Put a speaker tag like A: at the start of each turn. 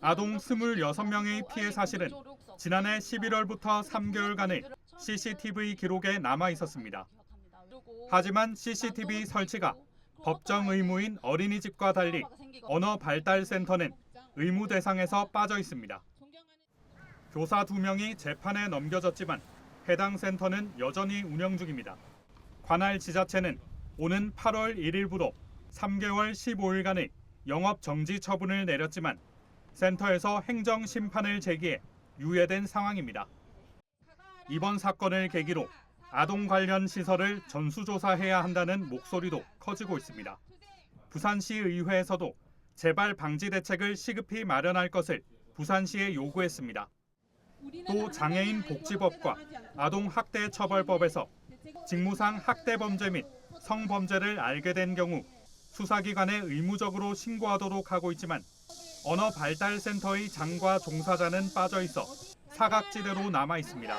A: 아동 26명의 피해 사실은 지난해 11월부터 3개월간의 CCTV 기록에 남아 있었습니다. 하지만 CCTV 설치가 법정 의무인 어린이집과 달리 언어 발달 센터는 의무 대상에서 빠져 있습니다. 교사 2명이 재판에 넘겨졌지만 해당 센터는 여전히 운영 중입니다. 관할 지자체는 오는 8월 1일부로 3개월 15일간의 영업 정지 처분을 내렸지만 센터에서 행정 심판을 제기해 유예된 상황입니다. 이번 사건을 계기로 아동 관련 시설을 전수조사해야 한다는 목소리도 커지고 있습니다. 부산시 의회에서도 재발 방지 대책을 시급히 마련할 것을 부산시에 요구했습니다. 또 장애인 복지법과 아동 학대 처벌법에서 직무상 학대 범죄 및 성범죄를 알게 된 경우 수사기관에 의무적으로 신고하도록 하고 있지만 언어 발달 센터의 장과 종사자는 빠져 있어 사각지대로 남아 있습니다.